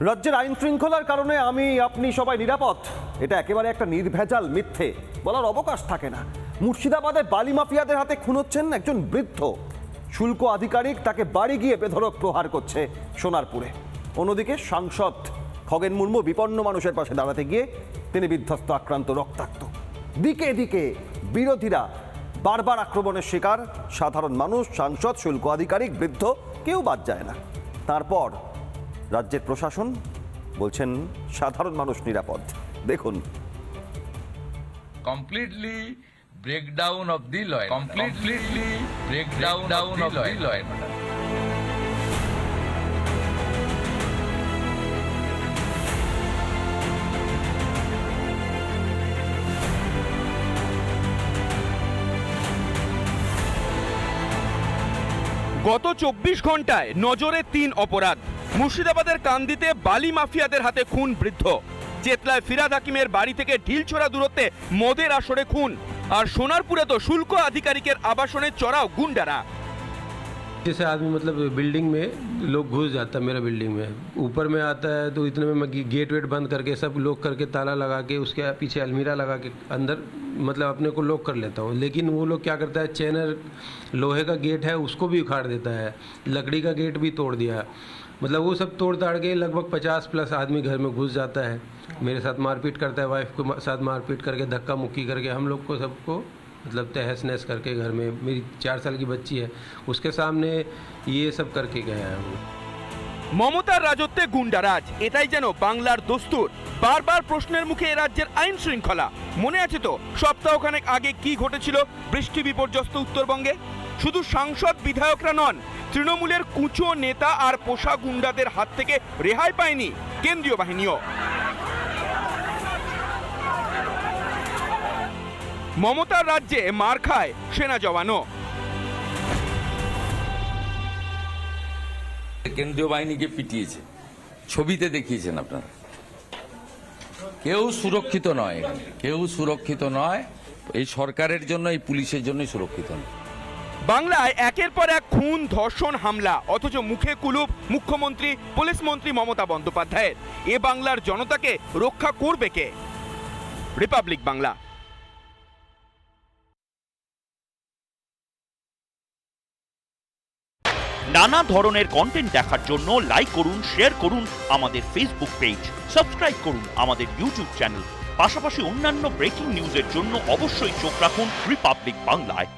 রাজ্যের আইন শৃঙ্খলার কারণে আমি, আপনি সবাই নিরাপদ। এটা একেবারে একটা নির্ভেজাল মিথ্যে। বলার অবকাশ থাকে না। মুর্শিদাবাদে বালি মাফিয়াদের হাতে খুন হচ্ছেন একজন বৃদ্ধ। শুল্ক আধিকারিক তাকে বাড়ি গিয়ে বেধরক প্রহার করছে সোনারপুরে। অন্যদিকে সাংসদ খগেন মুর্মু বিপন্ন মানুষের পাশে দাঁড়াতে গিয়ে তিনি বিধ্বস্ত, আক্রান্ত, রক্তাক্ত। দিকে দিকে বিরোধীরা বারবার আক্রমণের শিকার। সাধারণ মানুষ, সাংসদ, শুল্ক আধিকারিক, বৃদ্ধ, কেউ বাদ যায় না। তারপর রাজ্যের প্রশাসন বলছেন সাধারণ মানুষ নিরাপদ। দেখুন। কমপ্লিটলি ব্রেকডাউন অব দি লয় completely breakdown down of the লয় গত চব্বিশ ঘন্টায় নজরে তিন অপরাধ। মুর্শিদাবাদের কান্দিতে বালি মাফিয়াদের হাতে খুন বৃদ্ধ চেতলায় ফিরাদ হাকিমের বাড়ি থেকে ঢিলছোড়া দূরত্বে মদের আসরে খুন আর সোনারপুরে তো শুল্ক আধিকারিকের আবাসনে চড়াও গুন্ডারা जैसे आदमी मतलब बिल्डिंग में लोग घुस जाता है मेरा बिल्डिंग में ऊपर में आता है तो इतने में मैं गेट वेट बंद करके सब लॉक करके ताला लगा के उसके पीछे अलमीरा लगा के अंदर मतलब अपने को लॉक कर लेता हूँ लेकिन वो लोग क्या करता है चैनर लोहे का गेट है उसको भी उखाड़ देता है लकड़ी का गेट भी तोड़ दिया मतलब वो सब तोड़ ताड़ के लगभग पचास प्लस आदमी घर में घुस जाता है मेरे साथ मारपीट करता है वाइफ के साथ मारपीट करके धक्का मुक्की करके हम लोग को सबको मतलब तहस नहस करके घर में मेरी चार साल की बच्ची है उसके सामने ये सब करके गया है वो মমতার রাজত্বে গুন্ডারাজ এটাই যেন বাংলার দস্তুর বারবার প্রশ্নের মুখে এ রাজ্যের আইন শৃঙ্খলা মনে আছে তো সপ্তাহখানেক আগে কি ঘটেছিল বৃষ্টি বিপর্যস্ত উত্তরবঙ্গে শুধু সাংসদ বিধায়করা নন তৃণমূলের কুচো নেতা আর পোষা গুন্ডাদের হাত থেকে রেহাই পায়নি কেন্দ্রীয় বাহিনীও। মমতার রাজ্যে মার খায় সেনা জওয়ানও। কেন্দ্রীয় বাহিনীকে পিটিয়েছে। ছবিতে দেখিয়েছেন আপনারা। কেউ সুরক্ষিত নয় কেউ সুরক্ষিত নয়। এই সরকারের জন্য এই পুলিশের জন্যই সুরক্ষিত নয়। বাংলায় একের পর এক খুন, ধর্ষণ, হামলা, অথচ মুখে কুলুপ, মুখ্যমন্ত্রী, পুলিশ মন্ত্রী মমতা বন্দ্যোপাধ্যায়ের। এ বাংলার জনতাকে রক্ষা করবে কে? রিপাবলিক বাংলা। নানা ধরনের কন্টেন্ট দেখার জন্য লাইক করুন শেয়ার করুন আমাদের ফেসবুক পেজ সাবস্ক্রাইব করুন আমাদের ইউটিউব চ্যানেল পাশাপাশি অন্যান্য ব্রেকিং নিউজের জন্য অবশ্যই চোখ রাখুন রিপাবলিক বাংলায়